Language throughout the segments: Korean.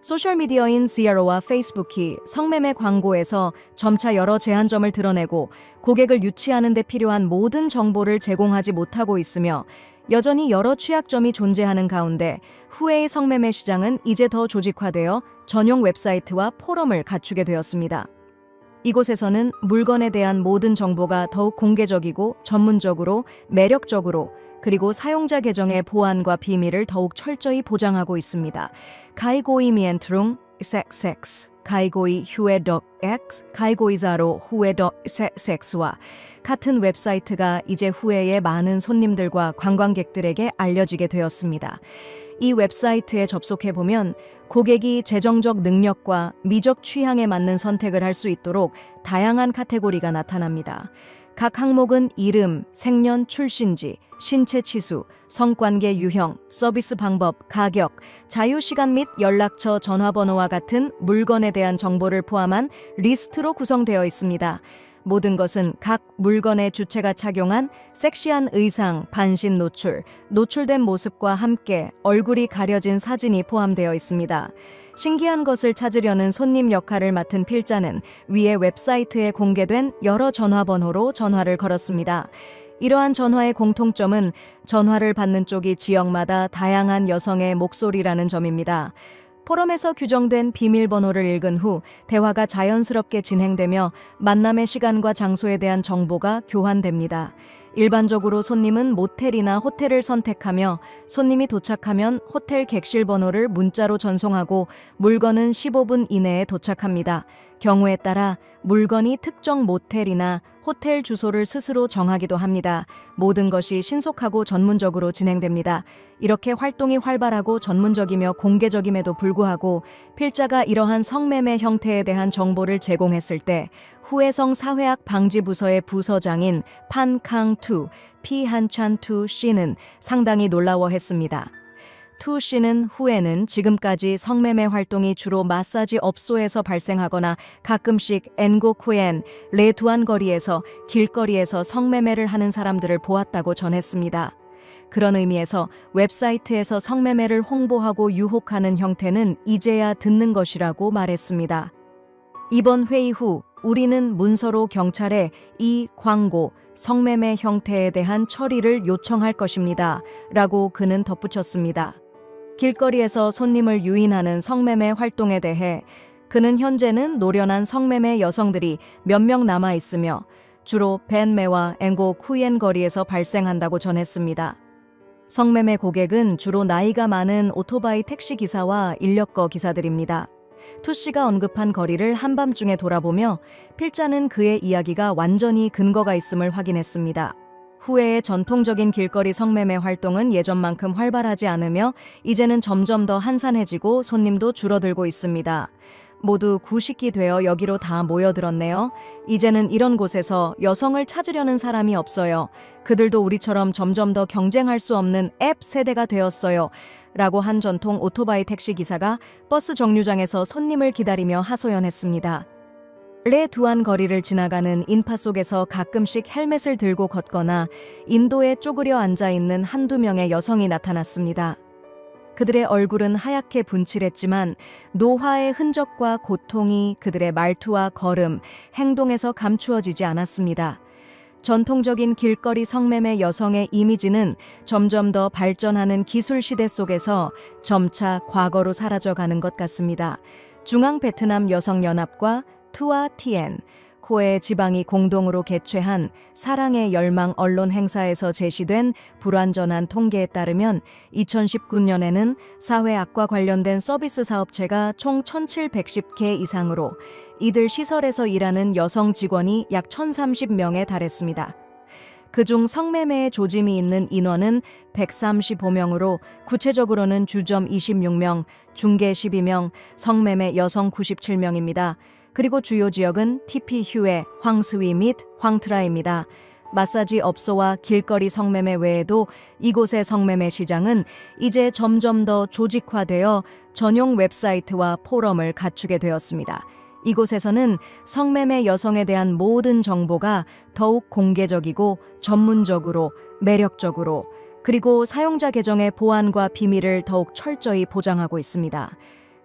소셜미디어인 시아로와 페이스북이 성매매 광고에서 점차 여러 제한점을 드러내고 고객을 유치하는 데 필요한 모든 정보를 제공하지 못하고 있으며 여전히 여러 취약점이 존재하는 가운데 후웨이 성매매 시장은 이제 더 조직화되어 전용 웹사이트와 포럼을 갖추게 되었습니다. 이곳에서는 물건에 대한 모든 정보가 더욱 공개적이고 전문적으로 매력적으로 그리고 사용자 계정의 보안과 비밀을 더욱 철저히 보장하고 있습니다. 가이고이 미엔트룽 섹섹스 가이고이 휴에덕 X 가이고이자로 후에덕 섹섹스와 같은 웹사이트가 이제 후에의 많은 손님들과 관광객들에게 알려지게 되었습니다. 이 웹사이트에 접속해 보면 고객이 재정적 능력과 미적 취향에 맞는 선택을 할 수 있도록 다양한 카테고리가 나타납니다. 각 항목은 이름, 생년, 출신지, 신체 치수, 성관계 유형, 서비스 방법, 가격, 자유시간 및 연락처 전화번호와 같은 물건에 대한 정보를 포함한 리스트로 구성되어 있습니다. 모든 것은 각 물건의 주체가 착용한 섹시한 의상, 반신 노출, 노출된 모습과 함께 얼굴이 가려진 사진이 포함되어 있습니다. 신기한 것을 찾으려는 손님 역할을 맡은 필자는 위에 웹사이트에 공개된 여러 전화번호로 전화를 걸었습니다. 이러한 전화의 공통점은 전화를 받는 쪽이 지역마다 다양한 여성의 목소리라는 점입니다. 포럼에서 규정된 비밀번호를 읽은 후 대화가 자연스럽게 진행되며 만남의 시간과 장소에 대한 정보가 교환됩니다. 일반적으로 손님은 모텔이나 호텔을 선택하며 손님이 도착하면 호텔 객실 번호를 문자로 전송하고 물건은 15분 이내에 도착합니다. 경우에 따라 물건이 특정 모텔이나 호텔 주소를 스스로 정하기도 합니다. 모든 것이 신속하고 전문적으로 진행됩니다. 이렇게 활동이 활발하고 전문적이며 공개적임에도 불구하고 필자가 이러한 성매매 형태에 대한 정보를 제공했을 때 후해성 사회학 방지 부서의 부서장인 판캉투 피한찬투 씨는 상당히 놀라워했습니다. 투 씨는 후에는 지금까지 성매매 활동이 주로 마사지 업소에서 발생하거나 가끔씩 엔고쿠엔 레두안 거리에서 길거리에서 성매매를 하는 사람들을 보았다고 전했습니다. 그런 의미에서 웹사이트에서 성매매를 홍보하고 유혹하는 형태는 이제야 듣는 것이라고 말했습니다. 이번 회의 후 우리는 문서로 경찰에 이 광고, 성매매 형태에 대한 처리를 요청할 것입니다. 라고 그는 덧붙였습니다. 길거리에서 손님을 유인하는 성매매 활동에 대해 그는 현재는 노련한 성매매 여성들이 몇 명 남아 있으며 주로 벤매와 앵고 쿠옌 거리에서 발생한다고 전했습니다. 성매매 고객은 주로 나이가 많은 오토바이 택시 기사와 인력거 기사들입니다. 투 씨가 언급한 거리를 한밤중에 돌아보며 필자는 그의 이야기가 완전히 근거가 있음을 확인했습니다. 후에의 전통적인 길거리 성매매 활동은 예전만큼 활발하지 않으며 이제는 점점 더 한산해지고 손님도 줄어들고 있습니다. 모두 구식이 되어 여기로 다 모여들었네요. 이제는 이런 곳에서 여성을 찾으려는 사람이 없어요. 그들도 우리처럼 점점 더 경쟁할 수 없는 앱 세대가 되었어요. 라고 한 전통 오토바이 택시 기사가 버스 정류장에서 손님을 기다리며 하소연했습니다. 레두안 거리를 지나가는 인파 속에서 가끔씩 헬멧을 들고 걷거나 인도에 쪼그려 앉아 있는 한두 명의 여성이 나타났습니다. 그들의 얼굴은 하얗게 분칠했지만 노화의 흔적과 고통이 그들의 말투와 걸음, 행동에서 감추어지지 않았습니다. 전통적인 길거리 성매매 여성의 이미지는 점점 더 발전하는 기술 시대 속에서 점차 과거로 사라져가는 것 같습니다. 중앙 베트남 여성연합과 투아 티엔, 코에 지방이 공동으로 개최한 사랑의 열망 언론 행사에서 제시된 불완전한 통계에 따르면 2019년에는 사회 악과 관련된 서비스 사업체가 총 1,710개 이상으로 이들 시설에서 일하는 여성 직원이 약 1,030명에 달했습니다. 그중 성매매에 조짐이 있는 인원은 135명으로 구체적으로는 주점 26명, 중개 12명, 성매매 여성 97명입니다. 그리고 주요 지역은 TP 휴에, 황스위 및 황트라입니다. 마사지 업소와 길거리 성매매 외에도 이곳의 성매매 시장은 이제 점점 더 조직화되어 전용 웹사이트와 포럼을 갖추게 되었습니다. 이곳에서는 성매매 여성에 대한 모든 정보가 더욱 공개적이고 전문적으로 매력적으로 그리고 사용자 계정의 보안과 비밀을 더욱 철저히 보장하고 있습니다.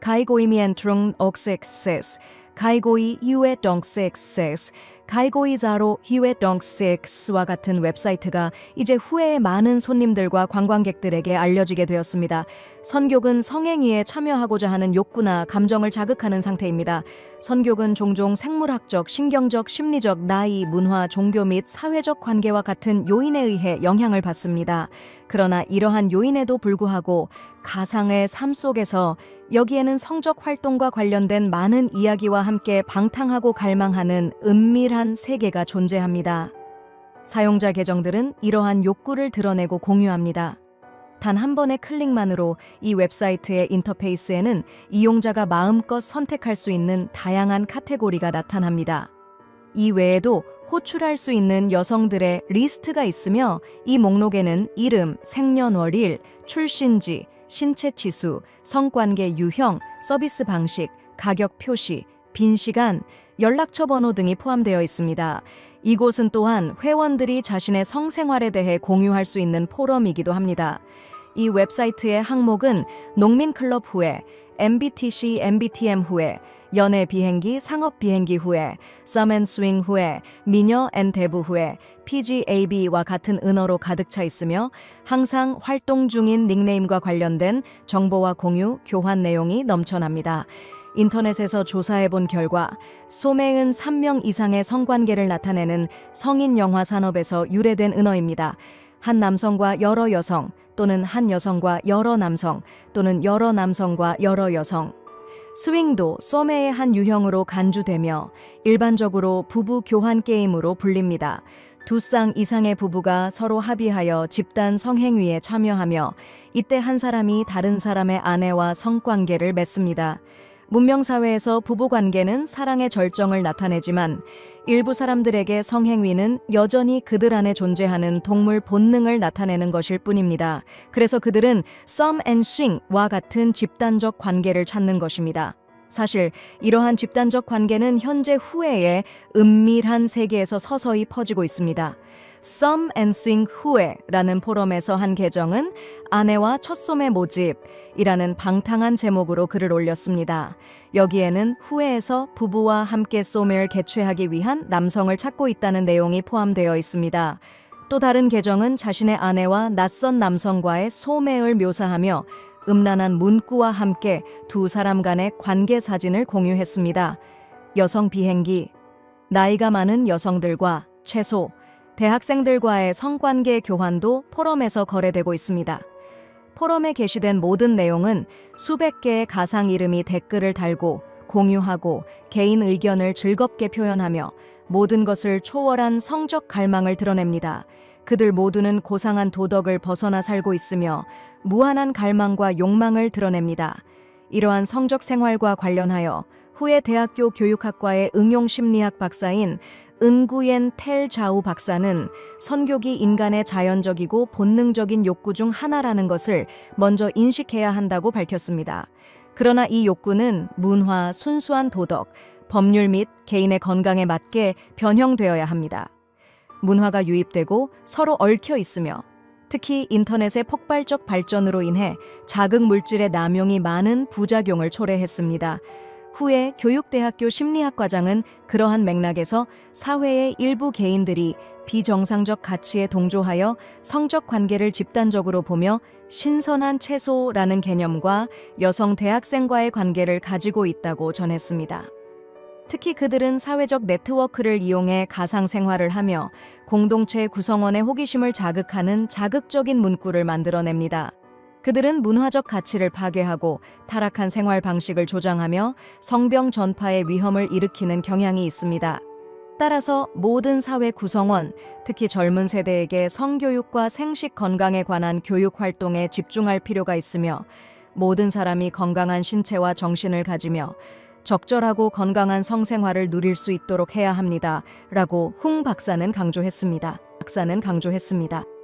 가이고이미엔 트룽 옥섹세스 가이고이 휴에 덩섹세스 가이고이자로 덩섹스와 같은 웹사이트가 이제 후에 많은 손님들과 관광객들에게 알려지게 되었습니다. 선교은 성행위에 참여하고자 하는 욕구나 감정을 자극하는 상태입니다. 선교은 종종 생물학적, 신경적, 심리적, 나이, 문화, 종교 및 사회적 관계와 같은 요인에 의해 영향을 받습니다. 그러나 이러한 요인에도 불구하고 가상의 삶 속에서 여기에는 성적 활동과 관련된 많은 이야기와 함께 방탕하고 갈망하는 은밀한 세계가 존재합니다. 사용자 계정들은 이러한 욕구를 드러내고 공유합니다. 단 한 번의 클릭만으로 이 웹사이트의 인터페이스에는 이용자가 마음껏 선택할 수 있는 다양한 카테고리가 나타납니다. 이 외에도 호출할 수 있는 여성들의 리스트가 있으며 이 목록에는 이름, 생년월일, 출신지, 신체 치수, 성관계 유형, 서비스 방식, 가격 표시, 빈 시간, 연락처 번호 등이 포함되어 있습니다. 이곳은 또한 회원들이 자신의 성생활에 대해 공유할 수 있는 포럼이기도 합니다. 이 웹사이트의 항목은 농민 클럽 후에, MBTC, MBTM 후에, 연애 비행기, 상업 비행기 후에, 썸앤 스윙 후에, 미녀 앤 대부 후에, PGAB와 같은 은어로 가득 차 있으며 항상 활동 중인 닉네임과 관련된 정보와 공유, 교환 내용이 넘쳐납니다. 인터넷에서 조사해 본 결과 소매은 3명 이상의 성관계를 나타내는 성인 영화 산업에서 유래된 은어입니다. 한 남성과 여러 여성 또는 한 여성과 여러 남성 또는 여러 남성과 여러 여성 스윙도 소매의 한 유형으로 간주되며 일반적으로 부부 교환 게임으로 불립니다. 두 쌍 이상의 부부가 서로 합의하여 집단 성행위에 참여하며 이때 한 사람이 다른 사람의 아내와 성관계를 맺습니다. 문명사회에서 부부관계는 사랑의 절정을 나타내지만 일부 사람들에게 성행위는 여전히 그들 안에 존재하는 동물 본능을 나타내는 것일 뿐입니다. 그래서 그들은 썸앤 swing와 같은 집단적 관계를 찾는 것입니다. 사실 이러한 집단적 관계는 현재 후회의 은밀한 세계에서 서서히 퍼지고 있습니다. And Swing 후회라는 포럼에서 한 계정은 아내와 첫 솜의 모집이라는 방탕한 제목으로 글을 올렸습니다. 여기에는 후회에서 부부와 함께 솜을 개최하기 위한 남성을 찾고 있다는 내용이 포함되어 있습니다. 또 다른 계정은 자신의 아내와 낯선 남성과의 소매을 묘사하며 음란한 문구와 함께 두 사람 간의 관계 사진을 공유했습니다. 여성 비행기, 나이가 많은 여성들과 채소, 대학생들과의 성관계 교환도 포럼에서 거래되고 있습니다. 포럼에 게시된 모든 내용은 수백 개의 가상 이름이 댓글을 달고 공유하고 개인 의견을 즐겁게 표현하며 모든 것을 초월한 성적 갈망을 드러냅니다. 그들 모두는 고상한 도덕을 벗어나 살고 있으며 무한한 갈망과 욕망을 드러냅니다. 이러한 성적 생활과 관련하여 후에 대학교 교육학과의 응용심리학 박사인 은구옌 텔 자우 박사는 선교기 인간의 자연적이고 본능적인 욕구 중 하나라는 것을 먼저 인식해야 한다고 밝혔습니다. 그러나 이 욕구는 문화, 순수한 도덕, 법률 및 개인의 건강에 맞게 변형되어야 합니다. 문화가 유입되고 서로 얽혀 있으며 특히 인터넷의 폭발적 발전으로 인해 자극 물질의 남용이 많은 부작용을 초래했습니다. 후에 교육대학교 심리학 과장은 그러한 맥락에서 사회의 일부 개인들이 비정상적 가치에 동조하여 성적 관계를 집단적으로 보며 신선한 채소라는 개념과 여성 대학생과의 관계를 가지고 있다고 전했습니다. 특히 그들은 사회적 네트워크를 이용해 가상 생활을 하며 공동체 구성원의 호기심을 자극하는 자극적인 문구를 만들어냅니다. 그들은 문화적 가치를 파괴하고 타락한 생활 방식을 조장하며 성병 전파의 위험을 일으키는 경향이 있습니다. 따라서 모든 사회 구성원, 특히 젊은 세대에게 성교육과 생식 건강에 관한 교육 활동에 집중할 필요가 있으며 모든 사람이 건강한 신체와 정신을 가지며 적절하고 건강한 성생활을 누릴 수 있도록 해야 합니다. 라고 흥 박사는 강조했습니다. 박사는 강조했습니다.